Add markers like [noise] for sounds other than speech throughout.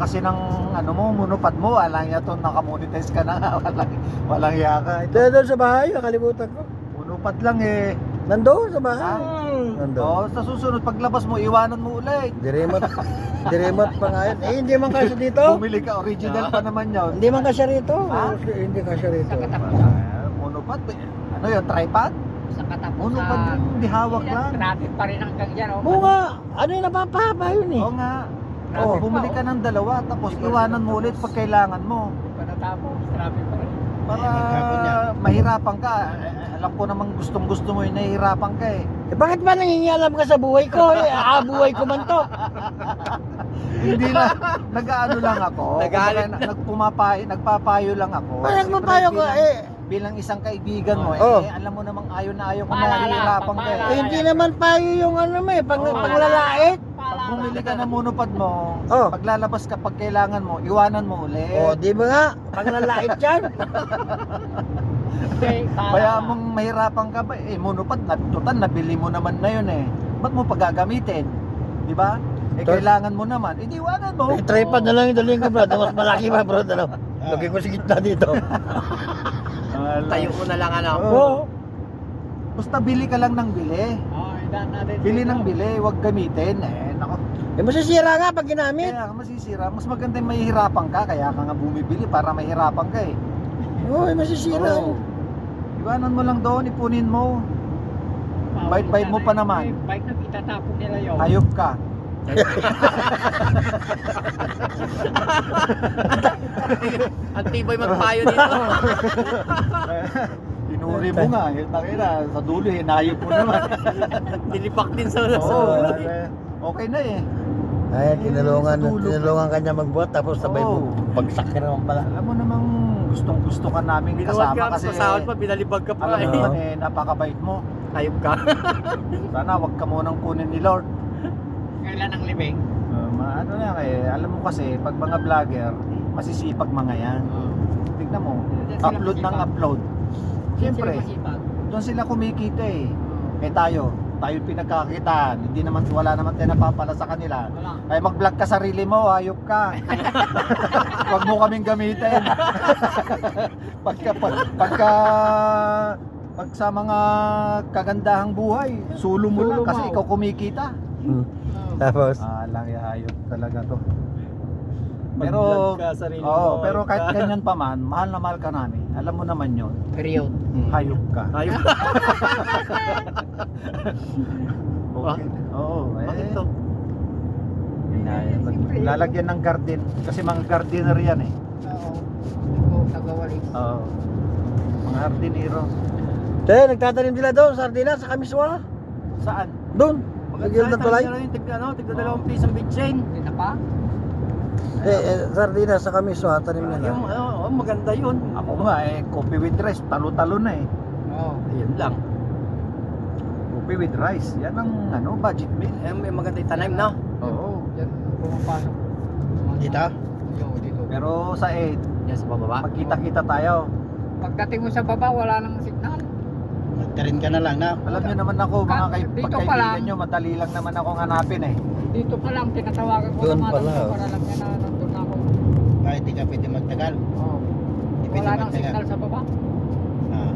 kasi ng ano mo, munupad mo, alang niya to nakamonetize ka na, [laughs] walang, walang yaka. Ito, Doon sa bahay, nakalimutan ko. munupad lang eh. Nandoon sa bahay. Ah. Nandoon. Oo, sa susunod, paglabas mo, iwanan mo ulit. Diremot. Diremot pa nga yun. Eh, hindi man kasi dito. Bumili ka, original pa naman yun. Hindi man kasi rito. Ha? Hindi kasi rito. Ah, eh. ano yun, tripod? Sa katapusan. Monopod yung di hawak lang. Traffic pa rin hanggang dyan. Oh. Bunga, ano yung napapahaba yun eh. Oo nga. Oo. Oh, bumili ka ng dalawa, tapos iwanan mo ulit pag kailangan mo. Hindi pa natapos. Traffic pa rin. Para mahirapan ka. Eh, Alam ko namang gustong gusto mo yung nahihirapan ka eh. Eh, bakit ba nangingialam ka sa buhay ko? Eh, ah, buhay ko man to. [laughs] Hindi na, nag-ano lang ako. [laughs] Nagalit nagpumapayo, nagpapayo lang ako. Parang Siyempre, magpapayo ko eh. Bilang isang kaibigan mo, eh, Oh. eh, alam mo namang ayaw na ayaw ko Paalala, nahihirapan ka paalala. Eh, eh. hindi naman payo yung ano mo eh, pang, Oo. panglalait. Bumili ka ng monopod mo, Oh. paglalabas ka pag kailangan mo, iwanan mo ulit. O, di ba nga? Panglalait yan. [laughs] Okay, para- Kaya mong mahirapan ka ba? Eh, monopod, na, total, nabili mo naman na yun eh. Ba't mo pagagamitin? Di ba? Eh, Tos- kailangan mo naman. Eh, di iwanan mo. Eh, tripod na lang yung dalhin ko, bro. Mas malaki pa, bro. Ano? Lagi ko sa gitna dito. [laughs] Tayo ko na lang ano. Oo. Oo. Basta bili ka lang ng bili. Bili ng bili, huwag gamitin. Eh, nako. Eh, masisira nga pag ginamit. Kaya ka masisira. Mas maganda yung mahihirapan ka. Kaya ka nga bumibili para mahirapan ka eh. Oo, eh, masisira. Oo. Iwanan mo lang doon, ipunin mo. Bait-bait mo pa naman. Eh, Bike na itatapon nila yun. Hayop ka. Ang tibay magpayo dito. [laughs] Tinuri mo nga. Eh, takina, sa dulo, hinayop mo naman. [laughs] Dilipak din sa Oo, eh, okay na eh. Ay, tinulungan, tinulungan ka niya magbuhat tapos sabay mo bagsak ka naman pala. Alam mo namang gustong gusto ka namin Binuwag kasama ka, kasi pasahod pa, binalibag ka pa. alam mo eh. naman eh, napakabait mo. Hayop ka. [laughs] Sana wag ka munang kunin ni Lord. Kailan ang libing? Uh, ma- ano lang eh, alam mo kasi, pag mga vlogger, masisipag mga yan. Tignan mo, upload ng upload. Siyempre, doon sila kumikita eh. Eh tayo, tayo pinagkakitaan. Hindi naman, wala naman tayo napapala sa kanila. Wala. Ay mag-vlog ka sarili mo, hayop ka. [laughs] Huwag mo kaming gamitin. [laughs] pagka, pag, pagka, pag sa mga kagandahang buhay, sulo mo lang Sulo kasi mo. ikaw kumikita. Hmm. Tapos, Ah, lang yung hayop talaga to. Pero, ka, sarili oo, mo, pero kahit ka. ganyan pa man, mahal na mahal ka namin. Alam mo naman yon Period. hayop ka. Hayop. [laughs] Okay. Oo, eh. Bakit to? Yun na, Lalagyan ng garden. Kasi mga gardener yan eh. Oo. Nagawalis. Oo. Mga hardinero. Te, nagtatanim sila doon, sardina sa Kamiswa. Saan? Doon. Nagyan ng tulay. Tigda ano, tigda dalawang pisang bitchain. Hindi na pa? Eh, eh, sardina sa Kamiswa, tanim nila. Yung, oh, maganda yun. Ako nga eh, coffee with rice. Talo-talo na eh. Oo. Ayun lang. Coffee with rice. Yan ang ano, budget meal. Eh, may maganda yung tanim na. Oo. Diyan pumapasok. Dito? Oo, dito. Pero sa 8, Yan sa bababa. magkita-kita tayo. Pagdating mo sa baba, wala nang signal. Magtarin ka na lang na. Alam niyo naman ako, mga Ka- kay, dito pa pagkaibigan lang. nyo, madali lang naman akong hanapin eh. Dito pa lang, tinatawagan ko Doon na pala, madam ko oh. para alam niya na nandun ako. Kahit di ka pwede magtagal. Oo. Di pwede Wala nang magtagal. signal sa baba. Ah.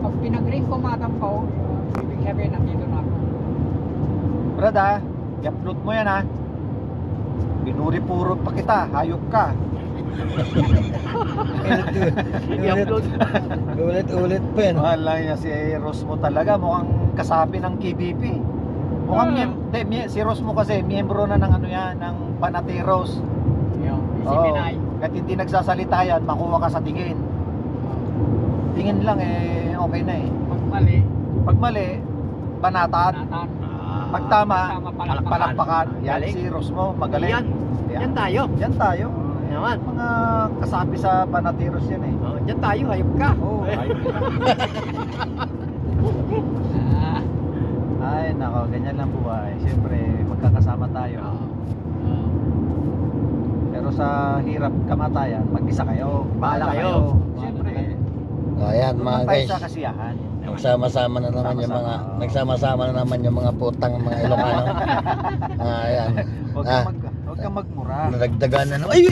Pag pinag-ring ko madam ko, uh, ibig sabihin nandito na ako. Brad ha, i-upload mo yan ha. Binuri puro pa kita, hayop ka. I-upload. Ulit-ulit pa yan. Mahal lang niya si Rosmo talaga, mukhang kasapi ng KBP. Mukhang Ah. miyem- de, mi- si Rosmo kasi, miyembro na ng ano yan, ng Panateros. Yun, si Oo. Pinay. Kahit hindi nagsasalita yan, makuha ka sa tingin. Tingin lang eh, okay na eh. Pag mali, Pag mali, banatan. natan. Pag tama, palakpakan. palakpakan. Yan si Rosmo, magaling. Yan. Yan tayo. Yan tayo. Naman. Mga kasapi sa Panateros yan eh. Oh, yan tayo, hayop ka. Oo, [laughs] hayop ka. Ah, Ay, nako, ganyan lang buhay. Siyempre, magkakasama tayo. oo. Pero sa hirap kamatayan, mag-isa kayo. Bahala kayo. Siyempre, O ayan mga guys. sa kasiyahan. Nagsama-sama na naman yung mga Sama-sama. nagsama-sama na naman yung mga putang mga Ilocano. [laughs] ah, ayan. Huwag Ah, kang mag, huwag kang magmura. Nadagdagan na. no? Ay!